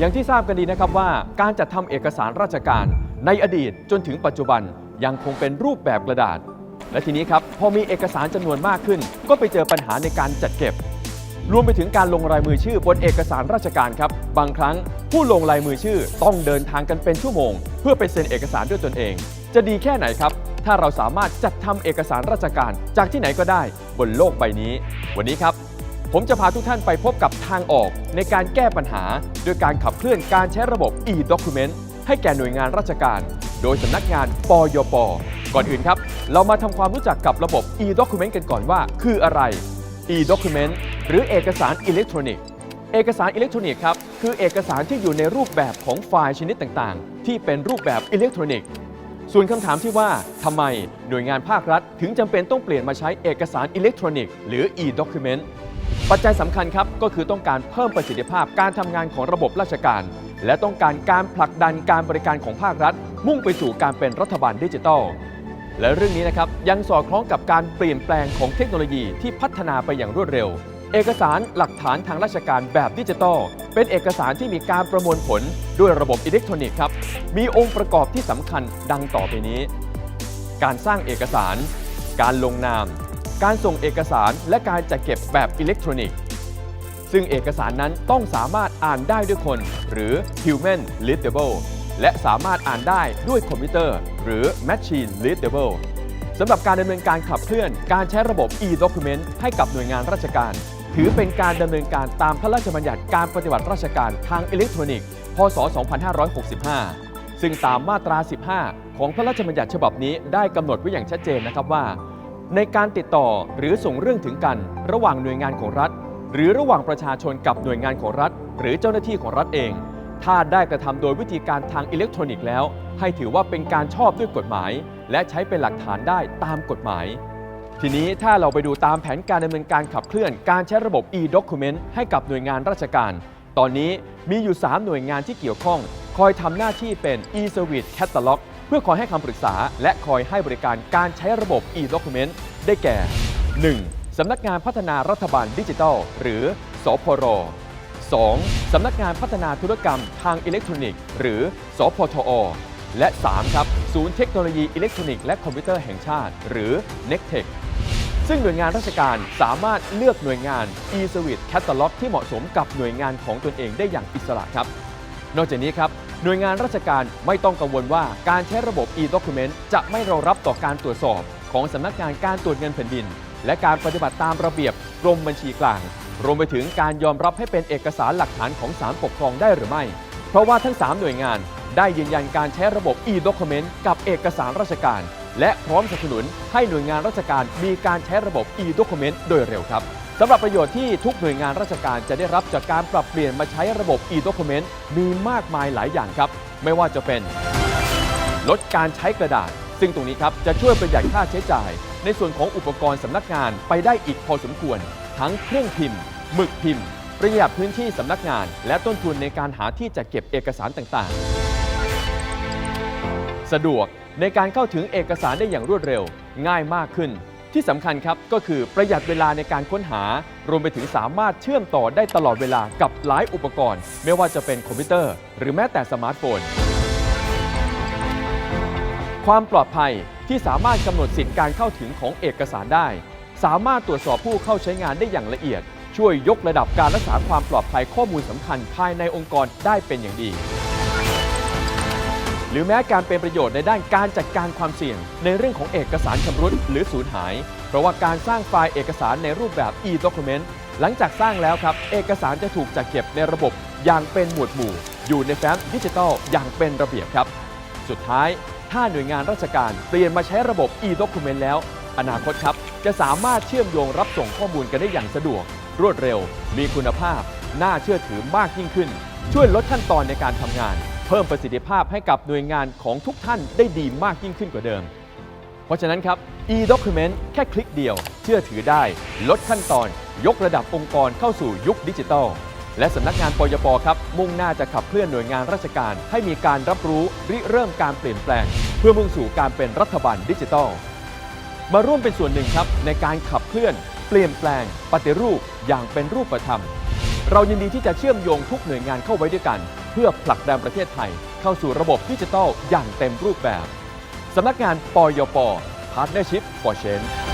อย่างที่ทราบกันดีนะครับว่าการจัดทำเอกสารราชการในอดีตจนถึงปัจจุบันยังคงเป็นรูปแบบกระดาษ และทีนี้ครับพอมีเอกสารจำนวนมากขึ้น ก็ไปเจอปัญหาในการจัดเก็บ รวมไปถึงการลงรายมือชื่อบนเอกสารราชการครับ บางครั้งผู้ลงลายมือชื่อต้องเดินทางกันเป็นชั่วโมง เพื่อไปเซ็นเอกสารด้วยตนเอง จะดีแค่ไหนครับถ้าเราสามารถจัดทำเอกสารราชการจากที่ไหนก็ได้บนโลกใบนี้ วันนี้ครับ ผมจะพาทุกท่านไปพบกับทางออกในการแก้ปัญหา โดยการขับเคลื่อนการใช้ระบบ e-document ให้แก่หน่วยงานราชการ โดยสำนักงานปยป ก่อนอื่นครับ เรามาทำความรู้จักกับระบบ e-document กันก่อนว่า คืออะไร e-document หรือเอกสารอิเล็กทรอนิกส์ เอกสารอิเล็กทรอนิกส์ครับ คือเอกสารที่อยู่ในรูปแบบของไฟล์ชนิดต่างๆ ที่เป็นรูปแบบอิเล็กทรอนิกส์ส่วนคำถามที่ว่าทำไมหน่วยงานภาครัฐ ถึงจำเป็นต้องเปลี่ยนมาใช้เอกสารอิเล็กทรอนิกส์หรือ e-document ปัจจัยสำคัญครับก็คือต้องการเพิ่มประสิทธิภาพการทำงานของระบบราชการ และต้องการการผลักดันการบริการของภาครัฐ มุ่งไปสู่การเป็นรัฐบาลดิจิทัล และเรื่องนี้นะครับยังสอดคล้องกับการเปลี่ยนแปลงของเทคโนโลยีที่พัฒนาไปอย่างรวดเร็ว เอกสารหลักฐานทางราชการแบบดิจิทัล เป็นเอกสารที่มีการประมวลผลด้วยระบบอิเล็กทรอนิกส์ครับมีองค์ประกอบที่สำคัญดังต่อไปนี้ การสร้างเอกสาร การลงนาม การส่งเอกสารและการจัดเก็บแบบอิเล็กทรอนิกส์ ซึ่งเอกสารนั้นต้องสามารถอ่านได้ด้วยคน หรือ human readable และสามารถอ่านได้ด้วยคอมพิวเตอร์ หรือ machine readable สำหรับการดำเนินการขับเคลื่อน การใช้ระบบ e-document ให้กับหน่วยงานราชการ ถือเป็นการดำเนินการตามพระราชบัญญัติการปฏิบัติราชการทางอิเล็กทรอนิกส์ พศ 2565 ซึ่งตามมาตรา 15 ของพระราชบัญญัติฉบับนี้ได้กำหนดไว้อย่างชัดเจนนะครับว่า ในการติดต่อหรือส่งเรื่องถึงกัน ระหว่างหน่วยงานของรัฐ หรือระหว่างประชาชนกับหน่วยงานของรัฐ หรือเจ้าหน้าที่ของรัฐเอง ถ้าได้กระทำโดยวิธีการทางอิเล็กทรอนิกส์แล้ว ให้ถือว่าเป็นการชอบด้วยกฎหมาย และใช้เป็นหลักฐานได้ตามกฎหมาย ทีนี้ถ้าเราไปดูตามแผนการดำเนินการขับเคลื่อนการใช้ระบบ e-document ให้กับหน่วยงานราชการ ตอนนี้มีอยู่ 3 หน่วยงานที่เกี่ยวข้อง คอยทำหน้าที่เป็น e-service catalog พื่อคอยให้คำปรึกษา และคอยให้บริการการใช้ระบบ e-document ได้แก่ 1. สำนักงานพัฒนารัฐบาลดิจิทัล หรือ สพร 2. สำนักงานพัฒนาธุรกรรมทางอิเล็กทรอนิกส์ หรือ สพทอ และ 3 ครับ ศูนย์เทคโนโลยีอิเล็กทรอนิกส์และคอมพิวเตอร์แห่งชาติ หรือ NECTEC ซึ่งหน่วยงานราชการสามารถเลือกหน่วยงาน e-service catalog ที่เหมาะสมกับหน่วยงานของตนเองได้อย่างอิสระครับ นอกจากนี้ครับ หน่วยงานราชการไม่ต้องกังวลว่าการใช้ระบบ e-document จะไม่รองรับต่อการตรวจสอบ ของสำนักงานการตรวจเงินแผ่นดิน และการปฏิบัติตามระเบียบกรมบัญชีกลาง รวมไปถึงการยอมรับให้เป็นเอกสารหลักฐานของศาลปกครองได้หรือไม่ เพราะว่าทั้ง 3 หน่วยงาน ได้ยืนยันการใช้ระบบ e-document กับเอกสารราชการ และพร้อมสนับสนุนให้หน่วยงานราชการมีการใช้ระบบ e-document โดยเร็วครับ สำหรับประโยชน์ที่ทุกหน่วยงานราชการจะได้รับจากการปรับเปลี่ยนมาใช้ระบบ e-document มีมากมายหลายอย่างครับ ไม่ว่าจะเป็น ลดการใช้กระดาษ ซึ่งตรงนี้ครับจะช่วยประหยัดค่าใช้จ่าย ในส่วนของอุปกรณ์สำนักงานไปได้อีกพอสมควร ทั้งเครื่องพิมพ์หมึกพิมพ์ ประหยัดพื้นที่สำนักงาน และต้นทุนในการหาที่จัดเก็บเอกสารต่างๆ สะดวกในการเข้าถึงเอกสารได้อย่างรวดเร็ว ง่ายมากขึ้น ที่สำคัญครับก็คือประหยัดเวลาในการค้นหา รวมไปถึงสามารถเชื่อมต่อได้ตลอดเวลากับหลายอุปกรณ์ ไม่ว่าจะเป็นคอมพิวเตอร์ หรือแม้แต่สมาร์ทโฟน ความปลอดภัยที่สามารถกำหนดสิทธิการเข้าถึงของเอกสารได้ สามารถตรวจสอบผู้เข้าใช้งานได้อย่างละเอียด ช่วยยกระดับการรักษาความปลอดภัยข้อมูลสำคัญภายในองค์กรได้เป็นอย่างดี หรือแม้การเป็นประโยชน์ในด้านการจัดการความเสี่ยง ในเรื่องของเอกสารชำรุดหรือสูญหาย เพราะว่าการสร้างไฟล์เอกสารในรูปแบบ e-document หลังจากสร้างแล้วครับ เอกสารจะถูกจัดเก็บในระบบอย่างเป็นหมวดหมู่ อยู่ในแฟ้มดิจิทัลอย่างเป็นระเบียบครับ สุดท้าย ถ้าหน่วยงานราชการเปลี่ยนมาใช้ระบบ e-document แล้ว อนาคตครับ จะสามารถเชื่อมโยงรับส่งข้อมูลกันได้อย่างสะดวก รวดเร็ว มีคุณภาพ น่าเชื่อถือมากยิ่งขึ้น ช่วยลดขั้นตอนในการทำงาน เพิ่มประสิทธิภาพให้กับหน่วยงานของทุกท่านได้ดีมากยิ่งขึ้นกว่าเดิม เพราะฉะนั้นครับ e-document แค่คลิกเดียว เชื่อถือได้ ลดขั้นตอน ยกระดับองค์กรเข้าสู่ยุคดิจิทัล และสำนักงานปยปครับ มุ่งหน้าจะขับเคลื่อนหน่วยงานราชการ ให้มีการรับรู้ริเริ่มการเปลี่ยนแปลง เพื่อมุ่งสู่การเป็นรัฐบาลดิจิทัล มาร่วมเป็นส่วนหนึ่งครับในการขับเคลื่อน เปลี่ยนแปลง ปฏิรูปอย่างเป็นรูปธรรม เรายินดีที่จะเชื่อมโยงทุกหน่วยงานเข้าไว้ด้วยกัน เพื่อผลักดันประเทศไทย เข้าสู่ระบบดิจิทัลอย่างเต็มรูปแบบสำนักงานปยป Partnership for Change